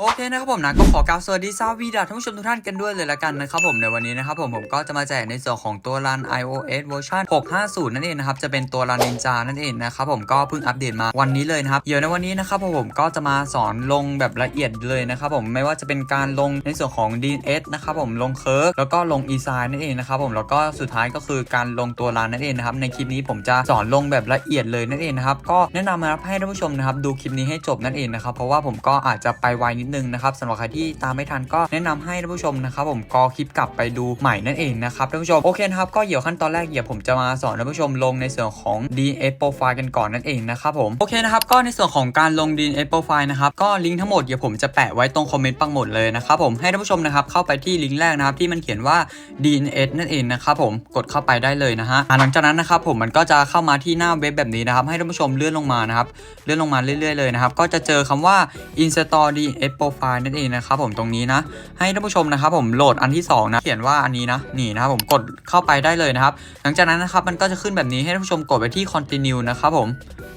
โอเคนะครับผมนะก็ขอกล่าวสวัสดีซาวีดาท่านผู้ชมทุกท่านกันด้วยเลยละกันนะครับผมในวันนี้นะครับผมผมก็จะมาแจกในส่วนของตัวรัน iOS เวอร์ชัน650 นั่นเองนะครับจะเป็นตัวรันนินจานั่นเองนะครับผมก็เพิ่งอัปเดตมาวันนี้เลยนะครับเดี๋ยวในวันนี้นะครับผมก็จะมาสอนลงแบบละเอียดเลยนะครับผมไม่ว่าจะเป็นการลงในส่วนของ DNS นะครับผมลงเคิร์กแล้วก็ลง e s i นั่นเองนะครับผมแล้วก็สุดท้ายก็คือการลงตัวรันนั่นเองนะครับในคลิปนี้ผมจะสอนลงแบบละเอียดเลยนั่นเองนะครับก็แนะนำนะครับให้ท่านผู้ชมนะครับดูคลิปนี้ให้จบนั่นเองนะครับเพราะว่าผมก็อาจจะไปไวนิดนึงนะครับสำหรับใครที่ตามไม่ทันก็แนะนำให้ท่านผู้ชมนะครับผมกอคลิปกลับไปดูใหม่นั่นเองนะครับท่านผู้ชมโอเคนะครับก็เดี๋ยวขั้นตอนแรกเดี๋ยวผมจะมาสอนท่านผู้ชมลงในส่วนของ DNS profile กันก่อนนั่นเองนะครับผมโอเคนะครับก็ในส่วนของการลง DNS profile นะครับก็ลิงก์ทั้งหมดเดี๋ยวผมจะแปะไว้ตรงคอมเมนต์ปังหมดเลยนะครับผมให้ท่านผู้ชมนะครับเข้าไปที่ลิงก์แรกนะครับที่มันเขียนว่า DNS นั่นเองนะครับผมกดเข้าไปได้เลยนะฮะหลังจากนั้นนะครับผมมันก็จะเข้ามาที่หน้าเว็บแบบนี้นะครับให้ท่านผู้ชมเลื่อนลงมานะครับเลื่อนลงมาเรื่อยๆเลยนะครับก็จะเจอคำว่า install DNS profile นั่นเองนะครับผมตรงนี้นะ ให้ท่านผู้ชมนะครับผมโหลดอันที่2นะเขียนว่าอันนี้นะนี่นะครับผมกดเข้าไปได้เลยนะครับ หลังจากนั้นนะครับมันก็จะขึ้นแบบนี้ให้ท่านผู้ชมกดไปที่ continue นะครับผม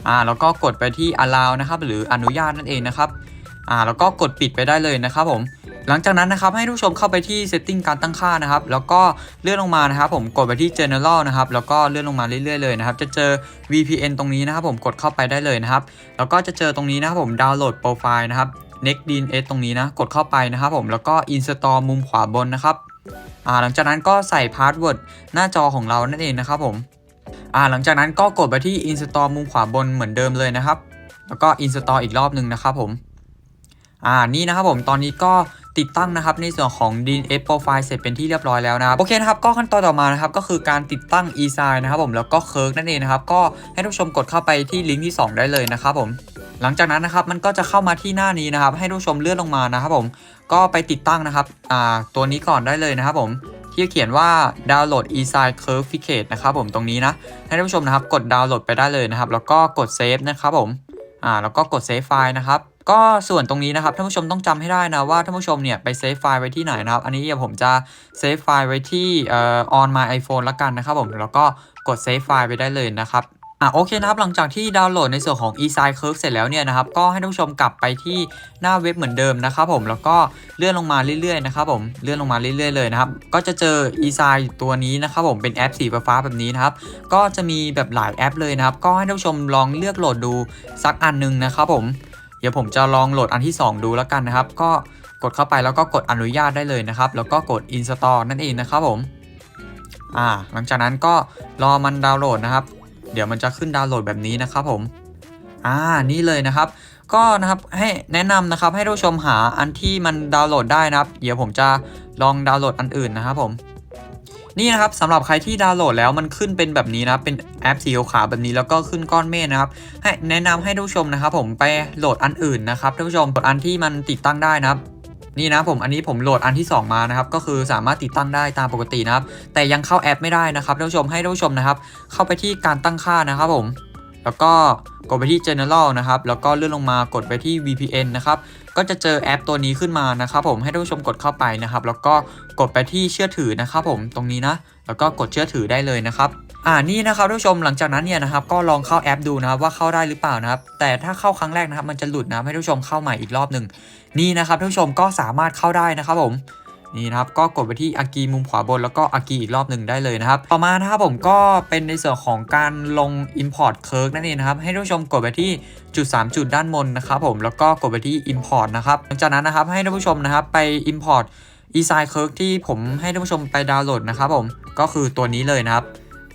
อ่าแล้วก็กดไปที่ allow นะครับหรืออนุญาตนั่นเองนะครับอ่าแล้วก็กดปิดไปได้เลยนะครับผมหลังจากนั้นนะครับให้ทุกผู้ชมเข้าไปที่ setting การตั้งค่านะครับ แล้วก็เลื่อนลงมานะครับ ผมกดไปที่ general นะครับ แล้วก็เลื่อนลงมาเรื่อยๆเลยนะครับ จะเจอ VPN ตรงนี้นะครับ ผมกดเข้าไปได้เลยนะครับ แล้วก็จะเจอตรงนี้นะครับผมดาวน์โหลดโปรไฟล์นะครับ next DNS ตรงนี้นะ กดเข้าไปนะครับผมแล้วก็ install มุมขวาบนนะครับอ่าหลังจากนั้นก็ใส่พาสเวิร์ดหน้าจอของเรานั่นเองนะครับผมอ่าหลังจากนั้นก็กดไปที่ install มุมขวาบนเหมือนเดิมเลยนะครับ แล้วก็ install อีกรอบหนึ่งนะครับผมอ่านี่นะครับผมตอนนี้ก็ติดตั้งนะครับในส่วนของ DNS profile เสร็จเป็นที่เรียบร้อยแล้วนะครับโอเคนะครับก็ขั้นตอนต่อมานะครับก็คือการติดตั้ง e s i นะครับผมแล้วก็เคิร์กนั่นเองนะครับก็ให้ทุกชมกดเข้าไปที่ลิงก์ที่ 2 ได้เลยนะครับผม หลังจากนั้นนะครับมันก็จะเข้ามาที่หน้านี้นะครับ ให้ทุกผู้ชมเลื่อนลงมานะครับผมก็ไปติดตั้งนะครับอ่าตัวนี้ก่อนได้เลยนะครับผมที่เขียนว่าดาวน์โหลด eSign certificate นะครับผมตรงนี้นะให้ท่านผู้ชมนะครับ กดดาวน์โหลดไปได้เลยนะครับ แล้วก็กดเซฟนะครับผมอ่าแล้วก็กดเซฟไฟล์นะครับก็ส่วนตรงนี้นะครับท่านผู้ชมต้องจำให้ได้นะว่าท่านผู้ชมเนี่ยไปเซฟไฟล์ไว้ที่ไหนนะครับ อันนี้เดี๋ยวผมจะเซฟไฟล์ไว้ที่เอ่อ on my iPhone ละกันนะครับผมแล้วก็กดเซฟไฟล์ไปได้เลยนะครับ อะโอเคนะครับหลังจากที่ดาวน์โหลดในส่วนของ e s i g Curve เสร็จแล้วเนี่ยนะครับก็ให้ท่านผู้ชมกลับไปที่หน้าเว็บเหมือนเดิมนะครับผมแล้วก็เลื่อนลงมาเรื่อยๆนะครับผมเลื่อนลงมาเรื่อยๆเลยนะครับก็จะเจอ e s i ตัวนี้นะครับผมเป็นแอปสีฟ้าแบบนี้นะครับก็จะมีแบบหลายแอปเลยนะครับก็ให้ท่านผู้ชมลองเลือกโหลดดูสักอันหนึงนะครับผมเดี๋ยวผมจะลองโหลดอันที่ 2 ดูแล้วกันนะครับ ก็กดเข้าไปแล้วก็กดอนุญาตได้เลยนะครับ แล้วก็กด install นั่นเองนะครับผมอ่าหลังจากนั้นก็รอมันดาวน์โหลดนะครับ เดี๋ยวมันจะขึ้นดาวน์โหลดแบบนี้นะครับผม อ่า นี่เลยนะครับ ก็นะครับให้แนะนำนะครับให้ท่านผู้ชมหาอันที่มันดาวน์โหลดได้นะครับ เดี๋ยวผมจะลองดาวน์โหลดอันอื่นนะครับผม นี่นะครับสำหรับใครที่ดาวน์โหลดแล้วมันขึ้นเป็นแบบนี้นะเป็นแอปสีขาวแบบนี้แล้วก็ขึ้นก้อนเมฆนะครับ ให้แนะนำให้ท่านผู้ชมนะครับ ผมไปโหลดอันอื่นนะครับท่านผู้ชมโหลดอันที่มันติดตั้งได้นะครับ นี่นะผมอันนี้ผมโหลดอันที่ 2 มานะครับก็คือสามารถติดตั้งได้ตามปกตินะครับ แต่ยังเข้าแอปไม่ได้นะครับท่านผู้ชมให้ท่านผู้ชมนะครับ เข้าไปที่การตั้งค่านะครับผม แล้วก็กดไปที่ general นะครับ แล้วก็เลื่อนลงมากดไปที่ VPN นะครับ ก็จะเจอแอปตัวนี้ขึ้นมานะครับผมให้ท่านผู้ชมกดเข้าไปนะครับ แล้วก็กดไปที่เชื่อถือนะครับผมตรงนี้นะ แล้วก็กดเชื่อถือได้เลยนะครับอ่านี่นะครับท่านผู้ชมหลังจากนั้นเนี่ยนะครับก็ลองเข้าแอปดูนะครับว่าเข้าได้หรือเปล่านะครับแต่ถ้าเข้าครั้งแรกนะครับมันจะหลุดนะครับให้ท่านผู้ชมเข้าใหม่อีกรอบหนึ่ง นี่นะครับท่านผู้ชมก็สามารถเข้าได้นะครับผมนี่นะครับก็กดไปที่อากีมุมขวาบนแล้วก็อากีอีกรอบหนึ่งได้เลยนะครับ ต่อมานะครับผมก็เป็นในส่วนของการลง Import c u r v e นั่นเองนะครับ ให้ท่านผู้ชมกดไปที่จุด 3 จุดด้านบนนะครับผมแล้วก็กดไปที่ Import นะครับหลังจากนั้นนะครับให้ท่านผู้ชมนะครับไป Import e s i c u r v e ที่ผมให้ท่านผู้ชมไปดาวน์โหลดนะครับผมก็คือตัวนี้เลยนะครับ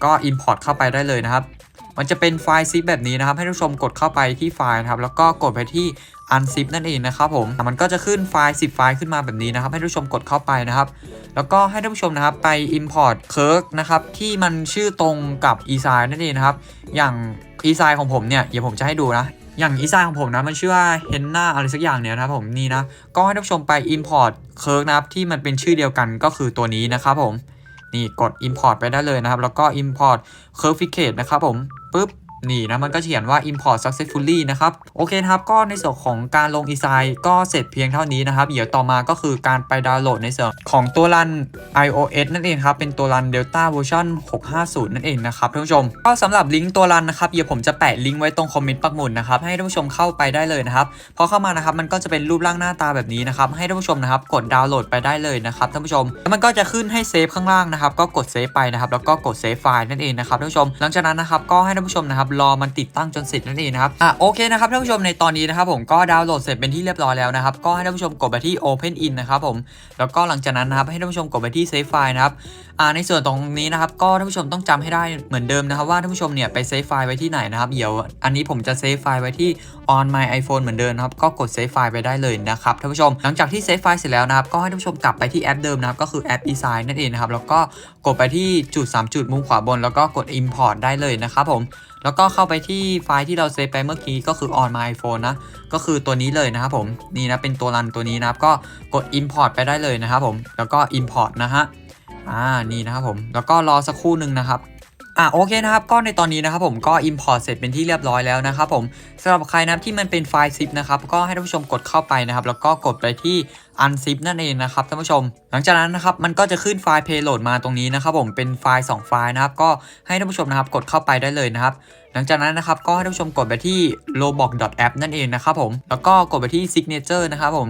ก็ Import เข้าไปได้เลยนะครับ มันจะเป็นไฟล์ซิปแบบนี้นะครับ ให้ท่านผู้ชมกดเข้าไปที่ไฟล์นะครับแล้วก็กดไปที่ unzip นั่นเองนะครับผมมันก็จะขึ้นไฟล์ 10 ไฟล์ขึ้นมาแบบนี้นะครับ ให้ท่านผู้ชมกดเข้าไปนะครับ แล้วก็ให้ท่านผู้ชมนะครับไป import c u r v e นะครับที่มันชื่อตรงกับ e s i นั่นเองนะครับ อย่าง e s i ของผมเนี่ยเดี๋ยวผมจะให้ดูนะ อย่าง e s i ของผมนะมันชื่อว่า henna อะไรสักอย่างเนี่ยนะครับผมนี่นะก็ให้ท่านผู้ชมไป import c u r v e นะครับที่มันเป็นชื่อเดียวกันก็คือตัวนี้นะครับผมนี่กด import ไปได้เลยนะครับ แล้วก็ import certificate นะครับผมปุ๊บ นี่นะมันก็เขียนว่า import successfully นะครับ โอเคครับ ก็ในส่วนของการลง e s i ก็เสร็จเพียงเท่านี้นะครับ เดี๋ยวต่อมาก็คือการไปดาวน์โหลดในส่วนของตัวรัน iOS นั่นเองครับ เป็นตัวรัน Delta version 650 นั่นเองนะครับท่านผู้ชม ก็สำหรับลิงก์ตัวรันนะครับ เดี๋ยวผมจะแปะลิงก์ไว้ตรงคอมเมนต์ปักหมุดนะครับ ให้ท่านผู้ชมเข้าไปได้เลยนะครับพอเข้ามานะครับ มันก็จะเป็นรูปร่างหน้าตาแบบนี้นะครับ ให้ท่านผู้ชมนะครับ กดดาวน์โหลดไปได้เลยนะครับท่านผู้ชม แล้วมันก็จะขึ้นให้เซฟข้างล่างนะครับ ก็กดเซฟไปนะครับ แล้วก็กดเซฟไฟล์นั่นเองนะครับท่านผู้ชม หลังจากนั้นนะครับ ก็ให้ท่านผู้ชมนะครับรอมันติดตั้งจนเสร็จนั่นเองนะครับอะโอเคนะครับท่านผู้ชมในตอนนี้นะครับผมก็ดาวน์โหลดเสร็จเป็นที่เรียบร้อยแล้วนะครับก็ให้ท่านผู้ชมกดไปที่ Open in นะครับผมแล้วก็หลังจากนั้นนะครับให้ท่านผู้ชมกดไปที่ Save File นะครับอ่าในส่วนตรงนี้นะครับก็ท่านผู้ชมต้องจำให้ได้เหมือนเดิมนะครับว่าท่านผู้ชมเนี่ยไปเซฟไฟล์ไว้ที่ไหนนะครับเดี๋ยวอันนี้ผมจะเซฟไฟล์ไว้ที่ on my iPhone เหมือนเดิมนะครับก็กดเซฟไฟล์ไปได้เลยนะครับท่านผู้ชมหลังจากที่เซฟไฟล์เสร็จแล้วนะครับก็ให้ท่านผู้ชมกลับไปที่แอปเดิมนะครับก็คือแอป eSign นั่นเองนะครับแล้วก็กดไปที่จุด 3 จุดมุมขวาบน แล้วก็กด import ได้เลยนะครับผม แล้วก็เข้าไปที่ไฟล์ที่เราเซฟไปเมื่อกี้ก็คือ on my iPhone นะ ก็คือตัวนี้เลยนะครับผมนี่นะเป็นตัวรันตัวนี้นะครับก็กด import ไปได้เลยนะครับผมแล้วก็ import นะฮะอ่านี่นะครับผมแล้วก็รอสักครู่หนึ่งนะครับ อ่าโอเคนะครับก็ในตอนนี้นะครับผมก็ import เสร็จเป็นที่เรียบร้อยแล้วนะครับผมสำหรับใครนะที่มันเป็นไฟล์ zip นะครับก็ให้ท่านผู้ชมกดเข้าไปนะครับ แล้วก็กดไปที่ unzip นั่นเองนะครับท่านผู้ชม หลังจากนั้นนะครับมันก็จะขึ้นไฟล์ payload มาตรงนี้นะครับผมเป็นไฟล์ 2 ไฟล์นะครับก็ให้ท่านผู้ชมนะครับกดเข้าไปได้เลยนะครับหลังจากนั้นนะครับก็ให้ท่านผู้ชมกดไปที่ roblox.app นั่นเองนะครับผมแล้วก็กดไปที่ signature นะครับผม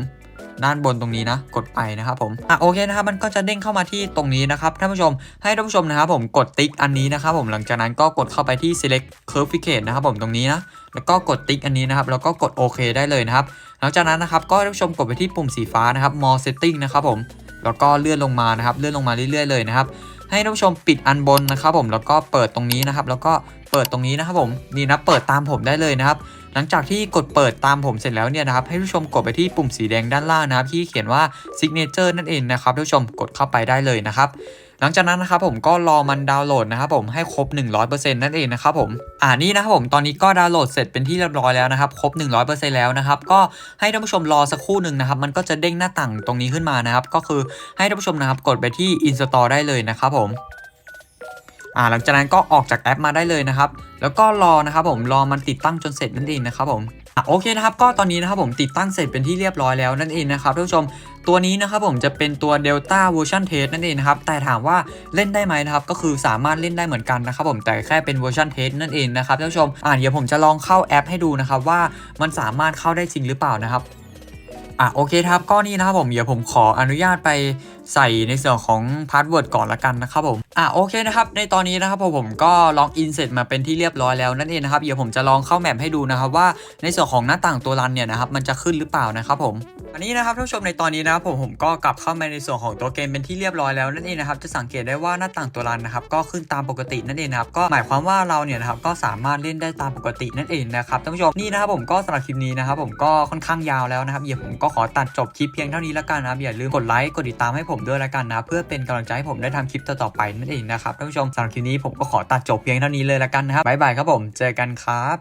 ด้านบนตรงนี้นะ กดไปนะครับผมอะโอเคนะครับมันก็จะเด้งเข้ามาที่ตรงนี้นะครับท่านผู้ชมให้ท่านผู้ชมนะครับผมกดติ๊กอันนี้นะครับผมหลังจากนั้นก็กดเข้าไปที่ select curve นะครับผมตรงนี้นะแล้วก็กดติ๊กอันนี้นะครับแล้วก็กดโอเคได้เลยนะครับหลังจากนั้นนะครับก็ท่านผู้ชมกดไปที่ปุ่มสีฟ้านะครับ more setting นะครับผมแล้วก็เลื่อนลงมานะครับเลื่อนลงมาเรื่อยๆเลยนะครับให้ท่านผู้ชมปิดอันบนนะครับผมแล้วก็เปิดตรงนี้นะครับแล้วก็ เปิดตรงนี้นะครับผมนี่นะเปิดตามผมได้เลยนะครับ หลังจากที่กดเปิดตามผมเสร็จแล้วเนี่ยนะครับให้ผู้ชมกดไปที่ปุ่มสีแดงด้านล่างนะครับที่เขียนว่า signature นั่นเองนะครับท่านผู้ชมกดเข้าไปได้เลยนะครับหลังจากนั้นนะครับผมก็รอมันดาวน์โหลดนะครับผมให้ครบ 100%นั่นเองนะครับผมอ่านี่นะครับผมตอนนี้ก็ดาวน์โหลดเสร็จเป็นที่เรียบร้อยแล้วนะครับครบ 100%แล้วนะครับก็ให้ท่านผู้ชมรอสักครู่หนึ่งนะครับมันก็จะเด้งหน้าต่างตรงนี้ขึ้นมานะครับก็คือให้ท่านผู้ชมนะครับกดไปที่ install ได้เลยนะครับผม อ่าหลังจากนั้นก็ออกจากแอปมาได้เลยนะครับ แล้วก็รอนะครับผมรอมันติดตั้งจนเสร็จนั่นเองนะครับผมอะโอเคนะครับก็ตอนนี้นะครับผมติดตั้งเสร็จเป็นที่เรียบร้อยแล้วนั่นเองนะครับท่านผู้ชมตัวนี้นะครับผมจะเป็นตัว Delta Version Test นั่นเองนะครับแต่ถามว่าเล่นได้ไหมนะครับก็คือสามารถเล่นได้เหมือนกันนะครับผมแต่แค่เป็น Version Test นั่นเองนะครับท่านผู้ชมอ่าเดี๋ยวผมจะลองเข้าแอปให้ดูนะครับว่ามันสามารถเข้าได้จริงหรือเปล่านะครับอะโอเคครับก็นี่นะครับผมเดี๋ยวผมขออนุญาตไป ใส่ในส่วนของพาสเวิร์ดก่อนละกันนะครับผมอะโอเคนะครับในตอนนี้นะครับผมผมก็ล็อกอินเสร็จมาเป็นที่เรียบร้อยแล้วนั่นเองนะครับเดี๋ยวผมจะลองเข้าแมปให้ดูนะครับว่าในส่วนของหน้าต่างตัวรันเนี่ยนะครับมันจะขึ้นหรือเปล่านะครับผมอันนี้นะครับท่านผู้ชมในตอนนี้นะครับผมผมก็กลับเข้ามาในส่วนของตัวเกมเป็นที่เรียบร้อยแล้วนั่นเองนะครับจะสังเกตได้ว่าหน้าต่างตัวรันนะครับก็ขึ้นตามปกตินั่นเองนะครับก็หมายความว่าเราเนี่ยนะครับก็สามารถเล่นได้ตามปกตินั่นเองนะครับท่านผู้ชมนี่นะครับผมก็สำหรับคลิปนี้นะครับผมก็ค่อนข้างยาวแล้วนะครับเดี๋ยวผมก็ขอตัดจบคลิปเพียงเท่านี้แล้วกันนะครับอย่าลืมกดไลค์กดติดตามให้ผมด้วยละกันนะ เพื่อเป็นกำลังใจให้ผมได้ทำคลิปต่อๆไปนั่นเองนะครับท่านผู้ชมสำหรับคลิปนี้ผมก็ขอตัดจบเพียงเท่านี้เลยละกันนะครับบ๊ายบายครับผม เจอกันครับ